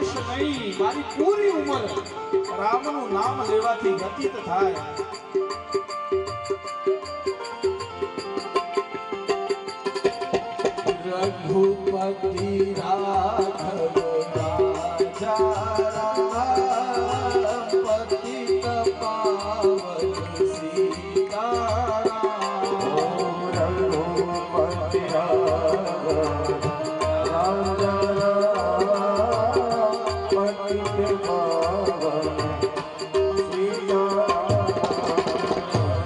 વર્ષ નહીં મારી પૂરી ઉંમર રામનું નામ લેવાથી વ્યતીત થાય રઘુપતિ રાઘવ રાજા